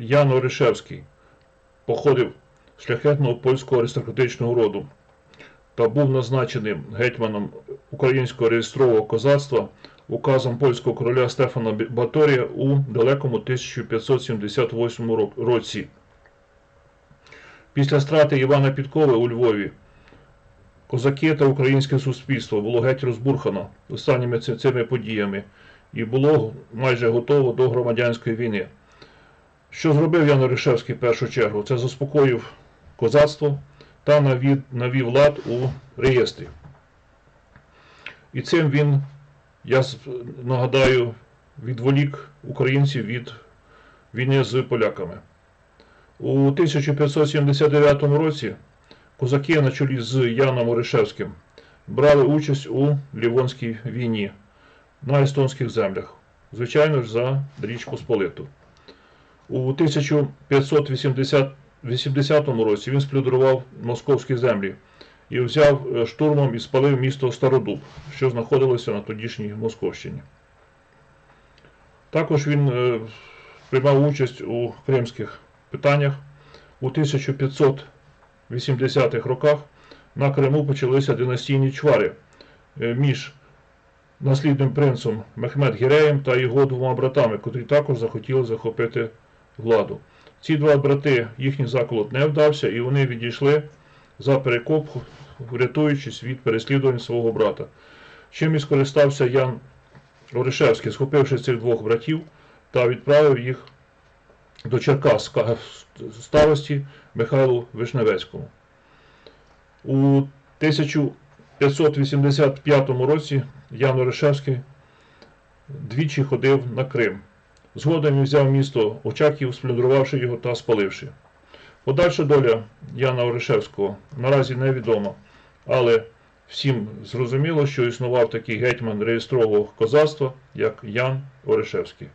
Ян Оришевський походив шляхетного польського аристократичного роду та був назначеним гетьманом українського реєстрового козацтва указом польського короля Стефана Баторія у далекому 1578 році. Після страти Івана Підкови у Львові козаки та українське суспільство було геть розбурхано останніми цими подіями і було майже готово до громадянської війни. Що зробив Ян Оришевський в першу чергу? Це заспокоїв козацтво та навів, навів лад у реєстрі. І цим він, я нагадаю, відволік українців від війни з поляками. У 1579 році козаки на чолі з Яном Оришевським брали участь у Лівонській війні на естонських землях, звичайно ж за Річ Посполиту. У 1580 році він сплюдрував московські землі і взяв е, штурмом і спалив місто Стародуб, що знаходилося на тодішній Московщині. Також він е, приймав участь у кримських питаннях. У 1580-х роках на Криму почалися династійні чвари е, між наслідним принцем Мехмед Гіреєм та його двома братами, котрі також захотіли захопити владу. Ці два брати, їхній заколот не вдався, і вони відійшли за перекоп, врятуючись від переслідувань свого брата. Чим і скористався Ян Оришевський, схопивши цих двох братів та відправив їх до Черкас старості Михайлу Вишневецькому. У 1585 році Ян Оришевський двічі ходив на Крим. Згодом він взяв місто Очаків, сплюндрувавши його та спаливши. Подальша доля Яна Оришевського наразі невідома, але всім зрозуміло, що існував такий гетьман реєстрового козацтва, як Ян Оришевський.